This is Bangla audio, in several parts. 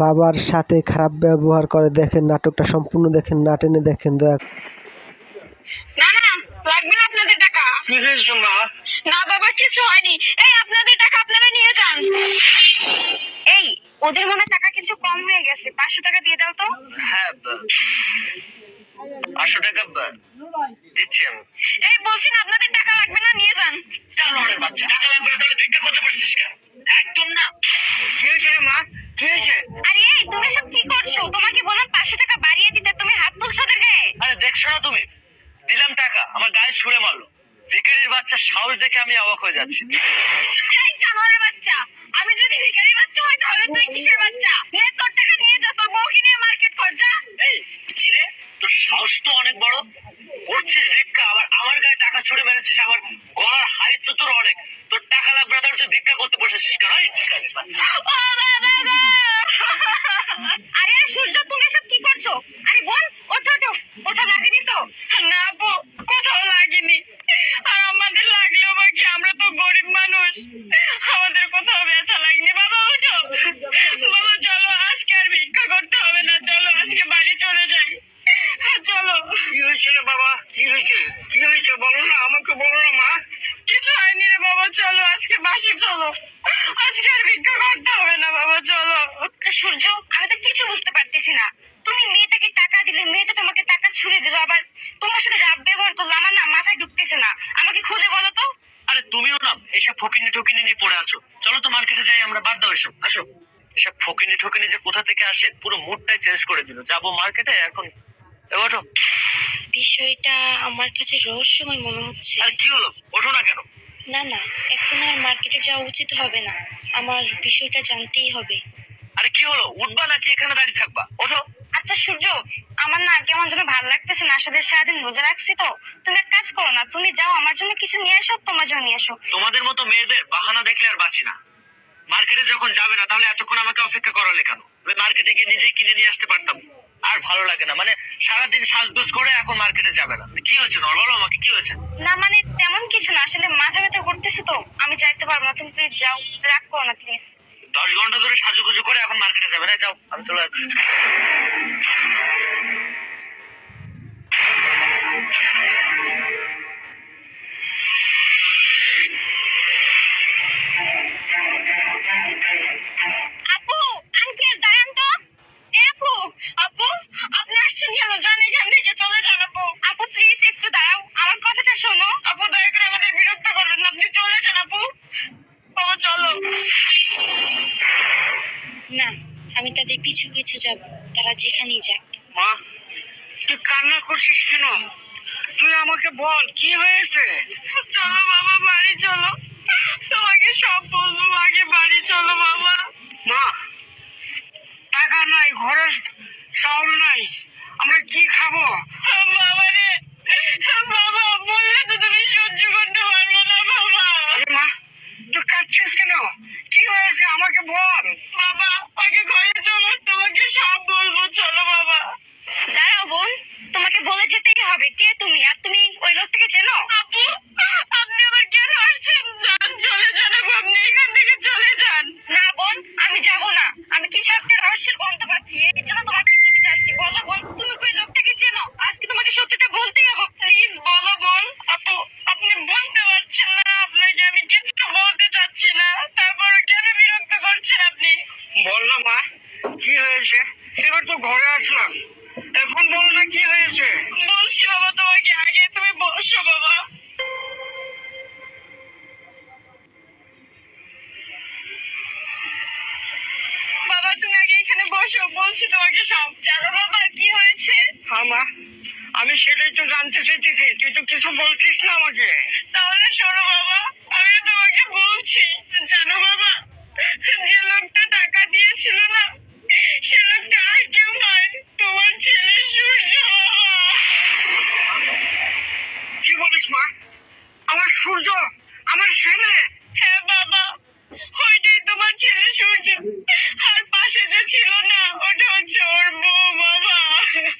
বাবার সাথে খারাপ ব্যবহার করে দেখেন নাটকটা সম্পূর্ণ দেখেন না টেনে দেখেন দয়া না না লাগবে না আপনাদের টাকা। না বাবা কিছু হয়নি। এই আপনাদের টাকা আপনারা নিয়ে যান। এই ওদের মনে হয় টাকা কিছু কম হয়ে গেছে। পাঁচশো টাকা দিয়ে দাও তো। হ্যাঁ পাঁচশো টাকা দিচ্ছি আমি। এই বলছি না আপনাদের টাকা লাগবে না নিয়ে যান। জানোয়ারের বাচ্চা। টাকা লাগবে না তাহলে ভিক্ষা করতে পারছিস কেন? একদম না। কি হয়েছে মা? কি হয়েছে? তুমি সব কি করছ? তোমাকে বললাম পাঁচশো টাকা বাড়িয়ে দিতে তুমি হাত তুলছো ওদের গায়ে? আরে দেখছ না তুমি? দিলাম টাকা আমার গায়ে ছুঁড়ে মারলো। ভিখারির বাচ্চা সাহস দেখে আমি অবাক হয়ে যাচ্ছি। এই জানোয়ারের বাচ্চা আমি যদি ভিখারি বাচ্চা হই তাহলে তুই কিসের বাচ্চা? নে তোর টাকা নিয়ে যা তোর বউকে নিয়ে মার্কেট কর যা। এই কি রে? তোর সাহস তো অনেক বড়। করছিস ভিক্ষা আবার আমার গায়ে টাকা ছুড়ে মেরেছিস আমার গলার হাইট তো তোর অনেক। তোর টাকা লাগবে না তাহলে তুই ভিক্ষা করতে বসেছিস কেন? এই ভিখারির বাচ্চা। ও বাবা গো! আরে সূর্য তুমি সব কি করছ? আরে বোন ওঠো ওঠো কোথাও লাগেনি তো? না আপু কোথাও লাগেনি। আর আমাদের লাগলেও বা কি আমরা তো গরিব মানুষ। আমাদের কোথাও ব্যথা লাগেনি। বাবা ওঠো। বাবা চলো আজকে আর ভিক্ষা করতে হবে না। চলো আজকে বাড়ি চলে যাই। চলো। কি হয়েছে রে বাবা? কি হয়েছে? কি হয়েছে? বলো না আমাকে বলো না মা। কিছু হয়নি রে বাবা চলো আজকে বাসে চলো। আজকে আর ভিক্ষা করতে হবে না বাবা চলো। আচ্ছা সূর্য আমি তো কিছু বুঝতে পারতেছি না। তুমি মেয়েটাকে টাকা দিলে মেয়েটা তোমাকে টাকা ছুড়ে দিল আবার তোমার সাথে রাব ব্যবহার করল আমার না মাথায় ঢুকতেছে না। আমাকে খুলে বলো তো। আরে তুমিও না এসব ফকিনি ঠকিনি নিয়ে পড়ে আছো। চলো তো মার্কেটে যাই আমরা বাদ দাও এসব। আসো। এসব ফকিনি ঠকিনি যে কোথা থেকে আসে পুরো মুডটাই চেঞ্জ করে দিল। যাব মার্কেটে এখন ওঠো। বিষয়টা আমার কাছে রহস্যময় মনে হচ্ছে। আর কি হলো? ওঠো না কেন? না না এখন আর মার্কেটে যাওয়া উচিত হবে না। আমার বিষয়টা জানতেই হবে। আরে কি হলো? উঠবা নাকি এখানে দাঁড়িয়ে থাকবা? ওঠো। আচ্ছা সূর্য আমার না কেমন যেন ভালো লাগতেছে না। আসলে সারাদিন রোজা রাখছি তো। তুমি এক কাজ করো না তুমি যাও আমার জন্য কিছু নিয়ে আসো তোমার জন্য নিয়ে আসো। তোমাদের মতো মেয়েদের বাহানা দেখলে আর বাঁচি না। মার্কেটে যখন যাবে না তাহলে এতক্ষণ আমাকে অপেক্ষা করালে কেন? মার্কেটে গিয়ে নিজেই কিনে নিয়ে আসতে পারতাম। আর ভালো লাগে না। মানে সারাদিন সাজগোজ করে এখন মার্কেটে যাবে না। কি হয়েছে নর বলো আমাকে কি হয়েছে? না মানে তেমন কিছু না। আসলে মাথা ব্যথা করতেছে তো। আমি যাইতে পারব না। তুমি প্লিজ যাও। রাগ করো না প্লিজ দশ ঘণ্টা ধরে সাজুগুজু করে এখন মার্কেটে যাবে। না যাও আমি চলে যাচ্ছি। চলে। না বাবা আমি তাদের পিছু পিছু যাব। তারা যেখানেই যাক। মা তুই কান্না করছিস কেন? তুই আমাকে বল কি হয়েছে? চলো বাবা বাড়ি চলো। তোমাকে সব বলব আগে বাড়ি চলো বাবা। মা টাকা নাই ঘরে চাউল নাই। আমরা কি খাব? বাবা রে বাবা বললে তো তুমি সহ্য করতে পারব না বাবা এ মা তুই কাঁদছিস কেন কি হয়েছে আমাকে বল বাবা আগে ঘরে চলো তোমাকে সব বলব চলো বাবা দাঁড়াও বোন তোমাকে বলে যেতেই হবে? কে তুমি? আর তুমি ওই লোকটাকে চেনো? আপু আপনি আবার কেন আসছেন? যান চলে যান আপু, আপনি এখান থেকে চলে যান। না বোন আমি যাব না। আমি কিছু একটা রহস্যের গন্ধ পাচ্ছি? এর জন্য তোমার কাছে চাচ্ছি বলো বোন তুমি ওই লোকটাকে চেনো? আজকে তোমাকে সত্যিটা বলতেই হবে। প্লিজ বলো বোন আপু আপনি বুঝতে পারছেন না আপনাকে আমি কিছু তোমাকে সব জানো বাবা কি হয়েছে? হ্যাঁ আমি সেটাই তো জানতে চেয়েছি তুই তো কিছু বলছিস না আমাকে। তাহলে শোনো বাবা আমি তোমাকে বলছি জানো বাবা যে লোকটা টাকা দিয়েছিল না সে লোকটা আর কেউ নয় তোমার ছেলে সূর্য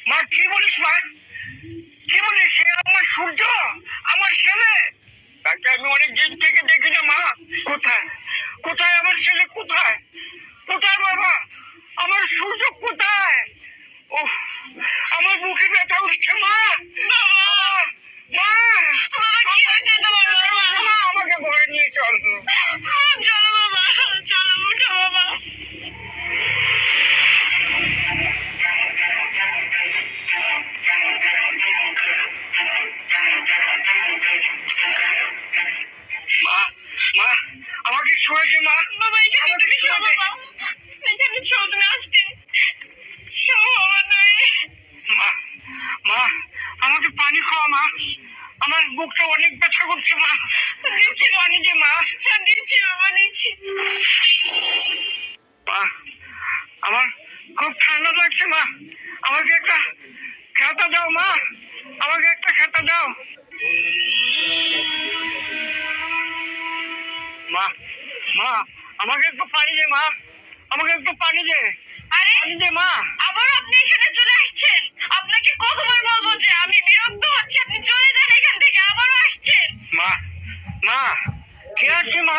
মা, কি বলিস, মা? কি বলিস? সে আমার সূর্য, আমার ছেলে। তাকে আমি অনেক দিন থেকে দেখি না, মা। কোথায়? কোথায় আমার ছেলে? কোথায়? কোথায় বাবা? আমার সূর্য কোথায়? ওহ বুকটা অনেক ব্যথা করছে মা। দিচ্ছি দে মা। দিচ্ছি বাবা দিচ্ছি। মা আমার খুব ঠান্ডা লাগছে মা। আমাকে একটা খাতা দাও মা। আমাকে একটা খাতা দাও। মা মা আমাকে একটু পানি দে মা। আমাকে একটু পানি দে। আরে পানি দে মা। আবার আপনি এখানে চলে আসছেন? আপনাকে কতবার বলব যে আমি বিরক্ত হচ্ছি আপনি চলে যান এখান থেকে আবারও আসছেন মা। মা কে আছে মা?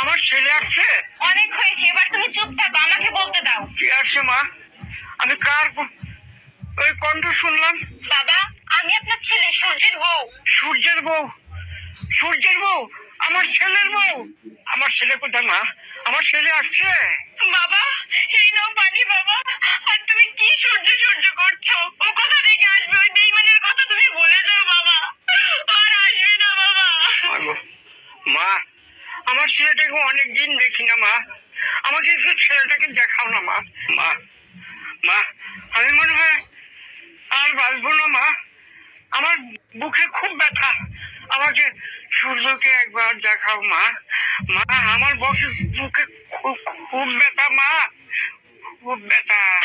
আমার ছেলে আছে অনেক হয়েছে এবার তুমি চুপ থাকো আমাকে বলতে দাও। কে আছে মা? আমি কার ওই কণ্ঠ শুনলাম। বাবা আমি আপনার ছেলে সূর্যের বউ। সূর্যের বউ। সূর্যের বউ আমার ছেলের বউ। আমার ছেলে কোথায় মা? আমার ছেলে আসছে। বাবা এই নাও পানি বাবা। আর তুমি কি সূর্য সূর্য করছ? ও কোথা থেকে আসবে? ওই বেইমানের কথা তুমি ভুলে যাও বাবা ও আর আসবে না বাবা মাগো, মা আমার ছেলেটাকে অনেক দিন দেখি না, মা। আমাকে একটু ছেলেটাকে দেখাও না, মা। মা মা, আমি মনে হয় আর বাঁচবো না, মা। আমার বুকে খুব ব্যথা। আমাকে সূর্যকে একবার দেখাও, মা। মা, আমার বকে বুকে খুব খুব ব্যথা, মা। খুব ব্যথা।